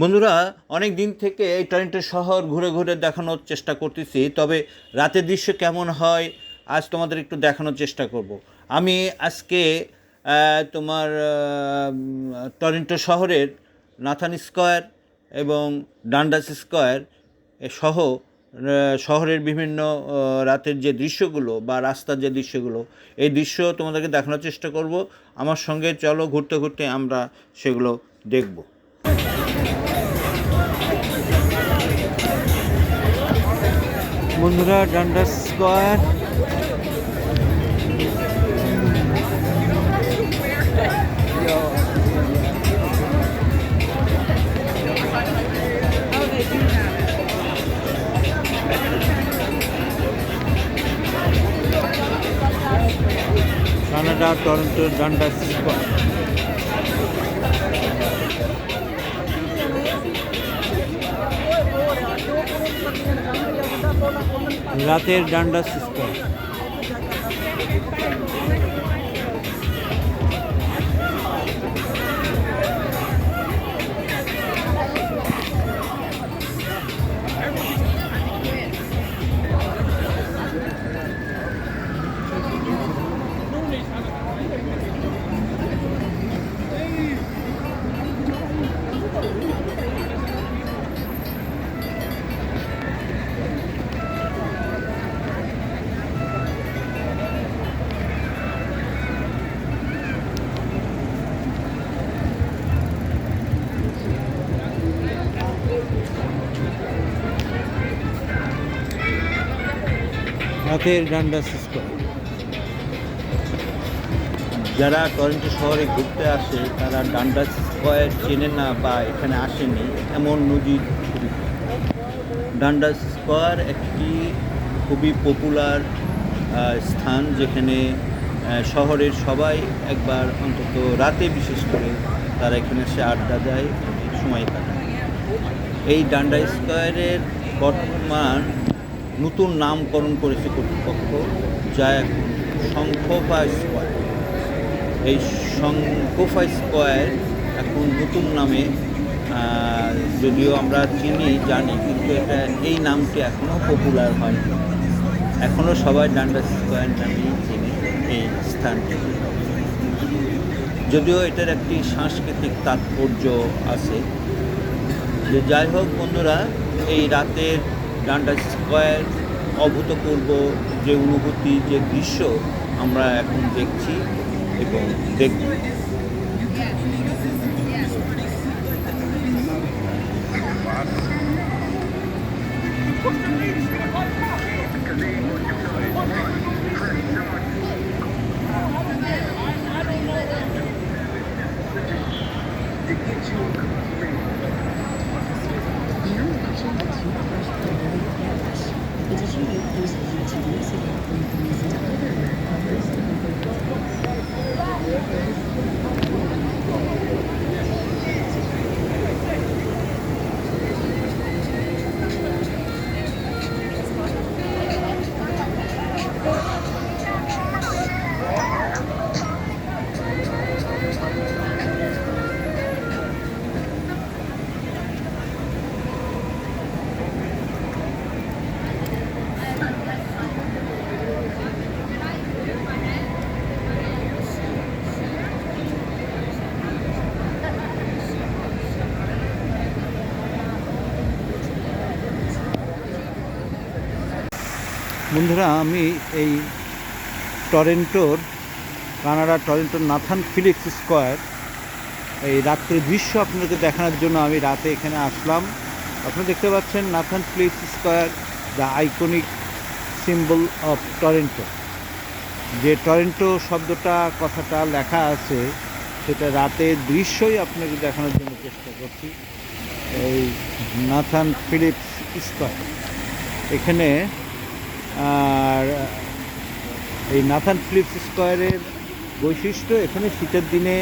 বন্ধুরা, অনেক দিন থেকে এই টরেন্টো শহর ঘুরে ঘুরে দেখানোর চেষ্টা করতেছি, তবে রাতের দৃশ্য কেমন হয়, আজ তোমাদের একটু দেখানোর চেষ্টা করব। আমি আজকে তোমার টরেন্টো শহরের নাথান স্কোয়ার এবং ডান্ডাস স্কোয়ার সহ শহরের বিভিন্ন রাতের যে দৃশ্যগুলো বা রাস্তার যে দৃশ্যগুলো, এই দৃশ্য তোমাদেরকে দেখানোর চেষ্টা করব। আমার সঙ্গে চলো, ঘুরতে ঘুরতে আমরা সেগুলো দেখব। বন্ধুরা Dundas square Canada Toronto Dundas square রাতের ডান্ডা স্কোয়ার রাতের ডান্ডাস স্কোয়ার যারা টরেন্টো শহরে ঘুরতে আসে, তারা ডান্ডাস স্কোয়ার চেনে না বা এখানে আসেনি, এমন নজির খুবই কম। ডান্ডাস স্কোয়ার একটি খুবই পপুলার স্থান যেখানে শহরের সবাই একবার অন্তত রাতে বিশেষ করে তারা এখানে এসে আড্ডা দেয় সময় কাটায় এই ডান্ডা স্কোয়ারের বর্তমান নতুন নামকরণ করেছে কর্তৃপক্ষ, যা এখন শঙ্খপা স্কোয়ার। এই শঙ্কোফা স্কোয়ার এখন নতুন নামে যদিও আমরা চিনি, জানি, কিন্তু এটা, এই নামটি এখনও পপুলার হয়নি। এখনও সবাই ডান্ডা স্কোয়ার নামেই চিনি এই স্থানটি। যদিও এটার একটি সাংস্কৃতিক তাৎপর্য আছে। যে যাই হোক বন্ধুরা, এই রাতের ডান্ডা স্কোয়ার অভূতপূর্ব যে অনুভূতি যে দৃশ্য আমরা এখন দেখছি এবং দেখব। বন্ধুরা, আমি এই টরেন্টোর কানাডা টরেন্টোর নাথান ফিলিক্স স্কোয়ার, এই রাত্রের দৃশ্য আপনাদেরকে দেখানোর জন্য আমি রাতে এখানে আসলাম। আপনারা দেখতে পাচ্ছেন Nathan Phillips square, the iconic symbol of Toronto. যে টরেন্টো শব্দটা, কথাটা লেখা আছে, সেটা রাতের দৃশ্যই আপনাকে দেখানোর জন্য চেষ্টা করছি। এই নাথান ফিলিপস স্কোয়ার। এখানে আর এই নাথান ফিলিপস স্কোয়ারের বৈশিষ্ট্য, এখানে শীতের দিনে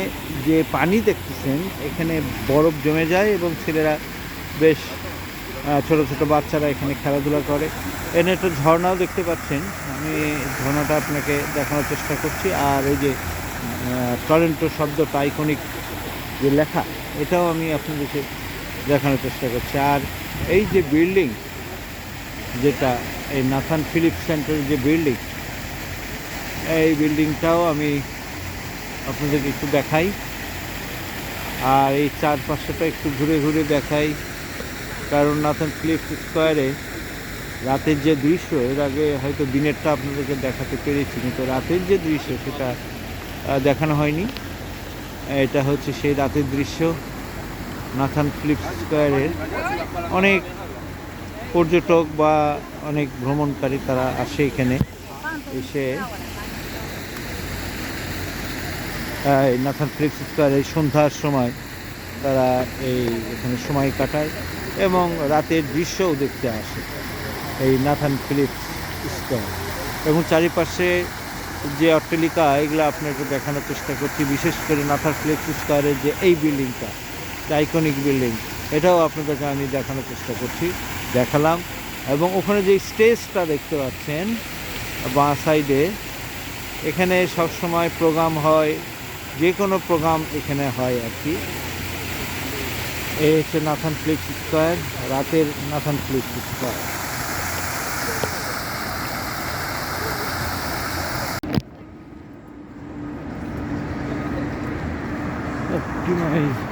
যে পানি দেখতেছেন, এখানে বরফ জমে যায় এবং ছেলেরা বেশ ছোট ছোট বাচ্চারা এখানে খেলাধুলা করে। এখানে একটা ঝর্ণাও দেখতে পাচ্ছেন। আমি ঝর্ণাটা আপনাকে দেখানোর চেষ্টা করছি। আর ওই যে টরেন্টো শব্দটা আইকনিক যে লেখা, এটাও আমি আপনাদেরকে দেখানোর চেষ্টা করছি। আর এই যে বিল্ডিং যেটা এই নাথান ফিলিপ সেন্টারের যে বিল্ডিং এই বিল্ডিংটাও আমি আপনাদেরকে একটু দেখাই। আর এই চারপাশটা একটু ঘুরে ঘুরে দেখাই, কারণ নাথান ফিলিপ স্কোয়ারে রাতের যে দৃশ্য, এর আগে হয়তো দিনেরটা আপনাদেরকে দেখাতে পেরেছি, কিন্তু রাতের যে দৃশ্য সেটা দেখানো হয়নি। এটা হচ্ছে সেই রাতের দৃশ্য নাথান ফিলিপ স্কোয়ারের অনেক পর্যটক বা অনেক ভ্রমণকারী তারা আসে এখানে। এসে, এই নাথান ফিলিপ স্কোয়ারে সন্ধ্যার সময় তারা এই এখানে সময় কাটায় এবং রাতের দৃশ্যও দেখতে আসে এই নাথান ফিলিপ স্কোয়ার। এবং চারিপাশে যে অট্টালিকা, এগুলো আপনাকে দেখানোর চেষ্টা করছি, বিশেষ করে নাথান ফিলিপ স্কোয়ারের যে এই বিল্ডিংটা আইকনিক বিল্ডিং, এটাও আপনাদেরকে আমি দেখানোর চেষ্টা করছি। দেখালাম। এবং ওখানে যে স্টেজটা দেখতে পাচ্ছেন, বাঁ সাইডে এখানে সব সময় প্রোগ্রাম হয় যে কোনো প্রোগ্রাম এখানে হয় আর কি। এই হচ্ছে নাথান ফ্লিক্স স্কোয়ার রাতের Nathan Phillips square. All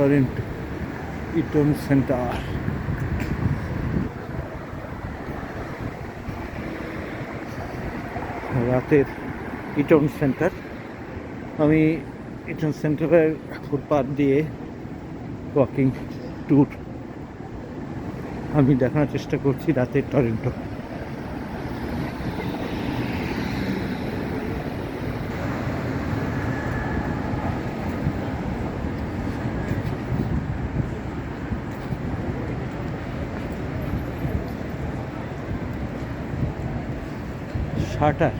Toronto Eaton centre রাতের ইটন সেন্টার আমি ইটন সেন্টারের ফুটপাথ দিয়ে ওয়াকিং ট্যুর আমি দেখানোর চেষ্টা করছি রাতের Toronto shutter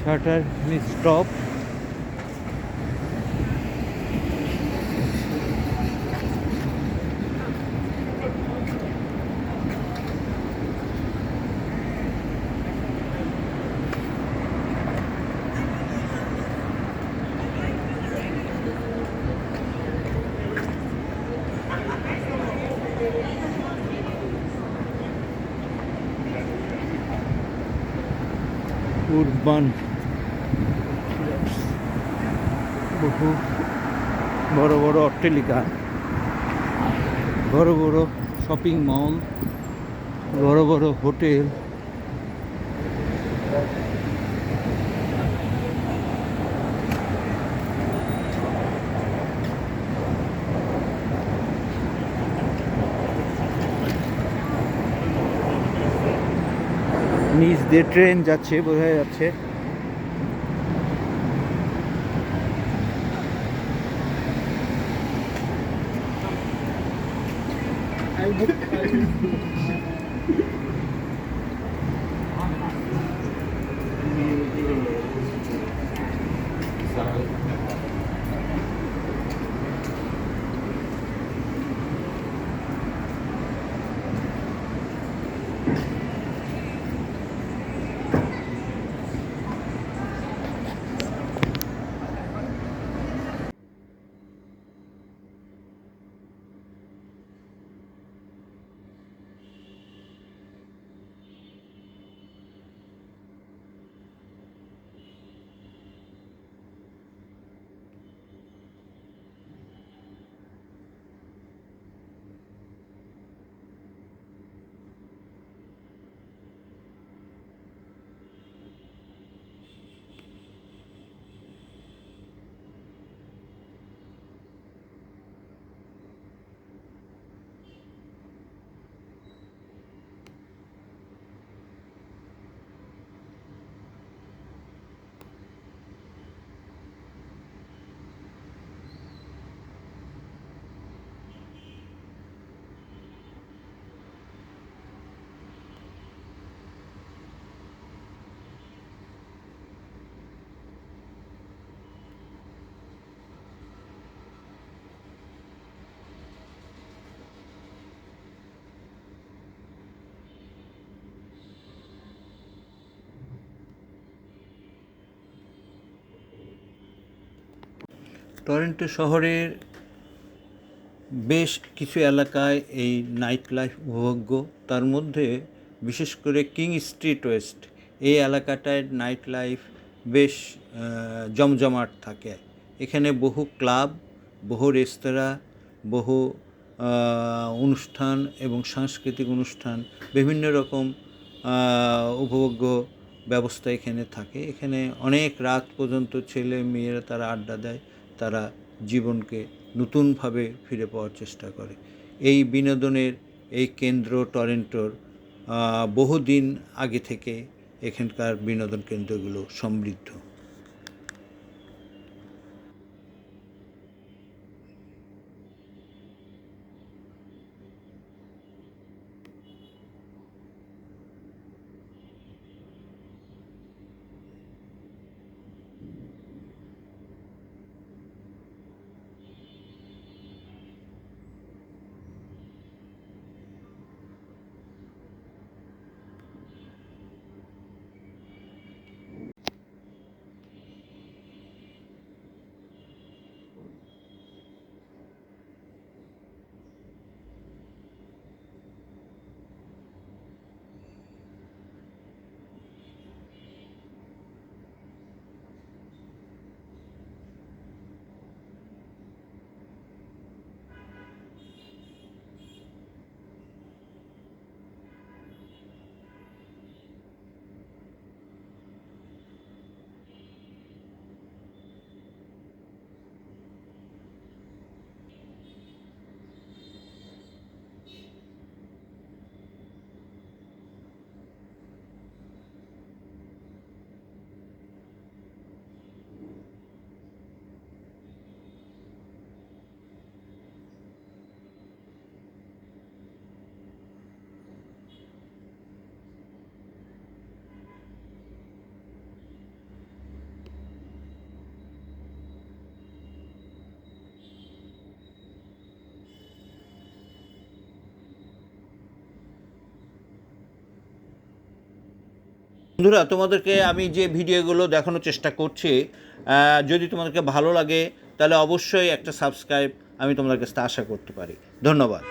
shutter means stop urban বহু বড় বড় অট্টালিকা বড় বড় শপিং মল বড় বড় হোটেল নিচ দিয়ে ট্রেন যাচ্ছে বোঝা যাচ্ছে টরেন্টো শহরের বেশ কিছু এলাকায় এই নাইট লাইফ উপভোগ্য। তার মধ্যে বিশেষ করে কিং স্ট্রিট ওয়েস্ট, এই এলাকাটায় নাইট লাইফ বেশ জমজমাট থাকে। এখানে বহু ক্লাব, বহু রেস্তোরাঁ, বহু অনুষ্ঠান এবং সাংস্কৃতিক অনুষ্ঠান, বিভিন্ন রকম উপভোগ্য ব্যবস্থা এখানে থাকে। এখানে অনেক রাত পর্যন্ত ছেলে মেয়েরা তারা আড্ডা দেয়। তারা জীবনকে নতুনভাবে ফিরে পাওয়ার চেষ্টা করে। এই বিনোদনের এই কেন্দ্র টরেন্টোর বহুদিন আগে থেকে এখানকার বিনোদন কেন্দ্রগুলো সমৃদ্ধ। বন্ধুরা, তোমাদেরকে আমি যে ভিডিওগুলো দেখানোর চেষ্টা করছি যদি তোমাদেরকে ভালো লাগে, তাহলে অবশ্যই একটা সাবস্ক্রাইব আমি তোমাদের কাছে আশা করতে পারি। ধন্যবাদ।